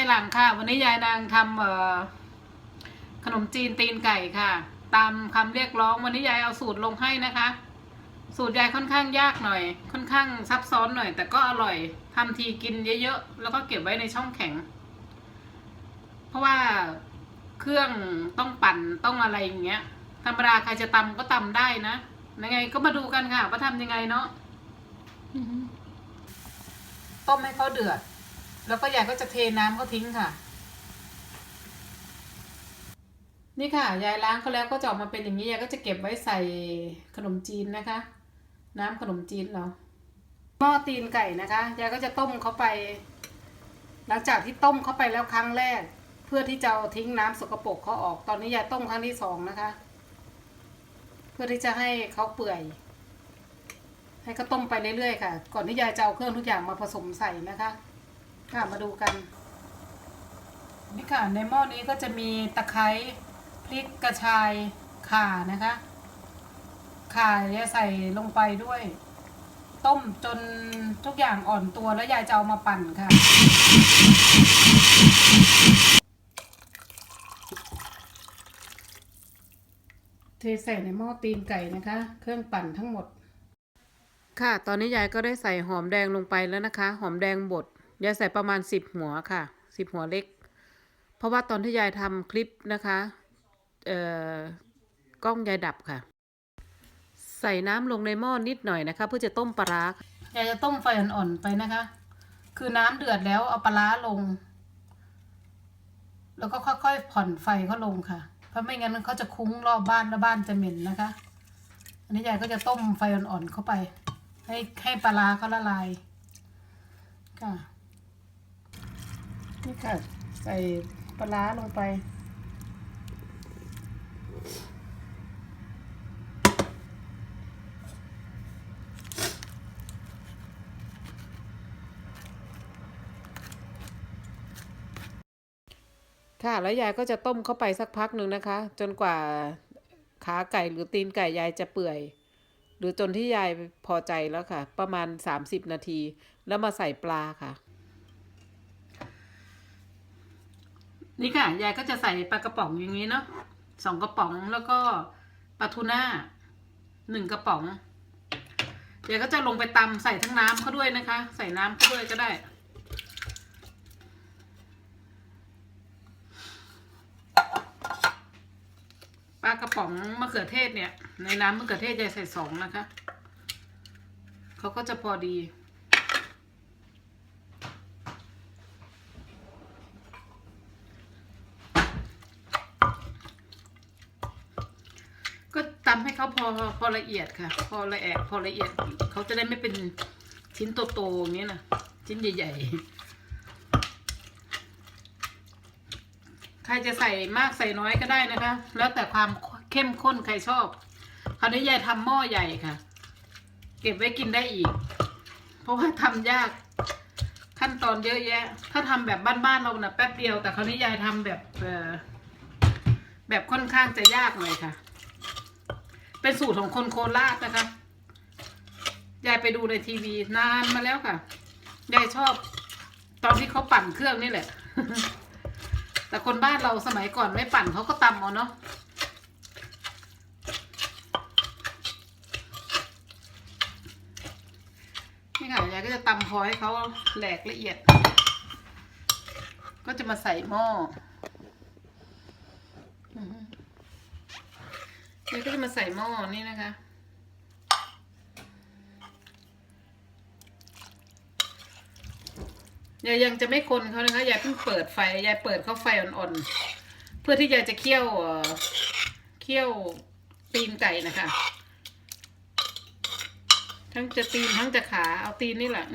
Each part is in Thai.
ายหลังค่ะ วันนี้ยายนางทำเอ่อขนมจีนตีนไก่ค่ะ ตามคำเรียกร้องวันนี้ยายเอาสูตรลงให้นะคะ สูตรยายค่อนข้างยากหน่อย ค่อนข้างซับซ้อนหน่อย แต่ก็อร่อยทำทีกินเยอะๆแล้วก็เก็บไว้ในช่องแข็ง เพราะว่าเครื่องต้องปั่นต้องอะไรอย่างเงี้ยธรรมดาใครจะตำก็ตำได้นะยังไงก็มาดูกันค่ะว่าทำยังไงเนาะต้มให้เขาเดือด แล้วก็ยายก็จะเทน้ำเขาทิ้งค่ะ นี่ค่ะ ยายล้างเขาแล้วก็จะออกมาเป็นอย่างนี้ยายก็จะเก็บไว้ใส่ขนมจีนนะคะ น้ำขนมจีนเราหม้อตีนไก่นะคะยายก็จะต้มเขาไป หลังจากที่ต้มเขาไปแล้วครั้งแรก เพื่อที่จะเอาทิ้งน้ำสกปรกเขาออกตอนนี้ยายต้มครั้งที่สองนะคะ เพื่อที่จะให้เขาเปื่อยให้เขาต้มไปเรื่อยๆค่ะ ก่อนที่ยายจะเอาเครื่องทุกอย่างมาผสมใส่นะคะ ค่ะมาดูกันนี่ค่ะในหม้อนี้ก็จะมีตะไคร้พริกกระชายข่านะคะข่าจะใส่ลงไปด้วย ต้มจนทุกอย่างอ่อนตัวแล้วยายจะเอามาปั่นค่ะ เทใส่ในหม้อตีนไก่นะคะ เครื่องปั่นทั้งหมด ค่ะ ตอนนี้ยายก็ได้ใส่หอมแดงลงไปแล้วนะคะ หอมแดงบด ยายใส่ประมาณสิบหัวค่ะสิบหัวเล็ก เพราะว่าตอนที่ยายทำคลิปนะคะเอ่อกล้องยายดับค่ะ ใส่น้ำลงในหม้อนิดหน่อยนะคะ เพื่อจะต้มปลาร้ายายจะต้มไฟอ่อนๆไปนะคะ คือน้ำเดือดแล้วเอาปลาร้าลง แล้วก็ค่อยๆผ่อนไฟเขาลงค่ะ เพราะไม่งั้นเขาจะคุ้งรอบบ้านแล้วบ้านจะเหม็นนะคะ อันนี้ยายก็จะต้มไฟอ่อนๆเข้าไป ให้ให้ปลาร้าเขาละลายค่ะ นี่ค่ะ ใส่ปลาร้าลงไป ค่ะ แล้วยายก็จะต้มเข้าไปสักพักหนึ่งนะคะ จนกว่าขาไก่หรือตีนไก่ยายจะเปื่อย หรือจนที่ยายพอใจแล้วค่ะ ประมาณ 30 นาที แล้วมาใส่ปลาค่ะ นี่ค่ะ ยายก็จะใส่ปลากระป๋องอย่างนี้เนาะสองกระป๋องแล้วก็ปลาทูน่าหนึ่งกระป๋องยายก็จะลงไปตำใส่ทั้งน้ำเขาด้วยนะคะ ใส่น้ำเขาด้วยก็ได้ ปลากระป๋องมะเขือเทศเนี่ย ในน้ำมะเขือเทศยายใส่สองนะคะเขาก็จะพอดี ก็ตำให้ เขาพอพอละเอียดค่ะ พอละเอียดพอละเอียดเขาจะได้ไม่เป็นชิ้นโตๆอย่างนี้นะชิ้นใหญ่ๆ ใครจะใส่มากใส่น้อยก็ได้นะคะ แล้วแต่ความเข้มข้นใครชอบคราวนี้ยายทำหม้อใหญ่ค่ะ เก็บไว้กินได้อีก เพราะว่าทำยากขั้นตอนเยอะแยะ ถ้าทำแบบบ้านๆเรานะ่ะแป๊บเดียว แต่คราวนี้ยายทำแบบแบบค่อนข้างจะยากหน่อยค่ะ เป็นสูตรของคนโคราชนะคะ ยายไปดูในทีวีนานมาแล้วค่ะ ยายชอบ ตอนที่เขาปั่นเครื่องนี่แหละ แต่คนบ้านเราสมัยก่อนไม่ปั่นเขาก็ตำเอาเนาะ นี่ค่ะ ยายก็จะตำพอให้เขาแหลกละเอียด ก็จะมาใส่หม้อ อือฮึยายก็จะมาใส่หม้อนี่นะคะ ยายยังจะไม่คนเขานะคะ ยายเพิ่งเปิดไฟ ยายเปิดเขาไฟอ่อนๆ เพื่อที่ยายจะเคี่ยวเคี่ยวตีนไก่นะคะ ทั้งจะตีนทั้งจะขา เอาตีนนี่แหละ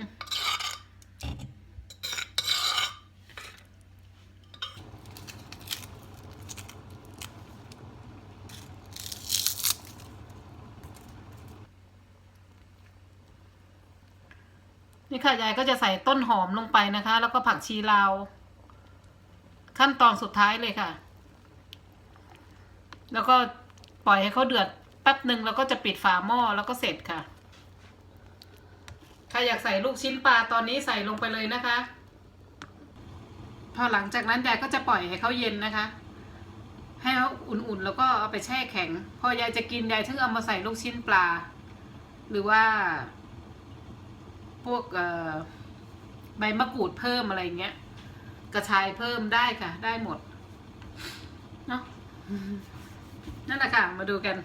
นี่ค่ะยายก็จะใส่ต้นหอมลงไปนะคะ แล้วก็ผักชีลาว ขั้นตอนสุดท้ายเลยค่ะ แล้วก็ปล่อยให้เขาเดือดแป๊บหนึ่งแล้วก็จะปิดฝาหม้อแล้วก็เสร็จค่ะ ใครอยากใส่ลูกชิ้นปลาตอนนี้ใส่ลงไปเลยนะคะ พอหลังจากนั้นยายก็จะปล่อยให้เขาเย็นนะคะ ให้เขาอุ่นๆแล้วก็เอาไปแช่แข็ง พอยายจะกินยายถึงเอามาใส่ลูกชิ้นปลา หรือว่า พวกใบมะกรูดเพิ่มอะไรเงี้ย กระชายเพิ่มได้ค่ะ ได้หมด เนาะนั่นแหละค่ะ มาดูกัน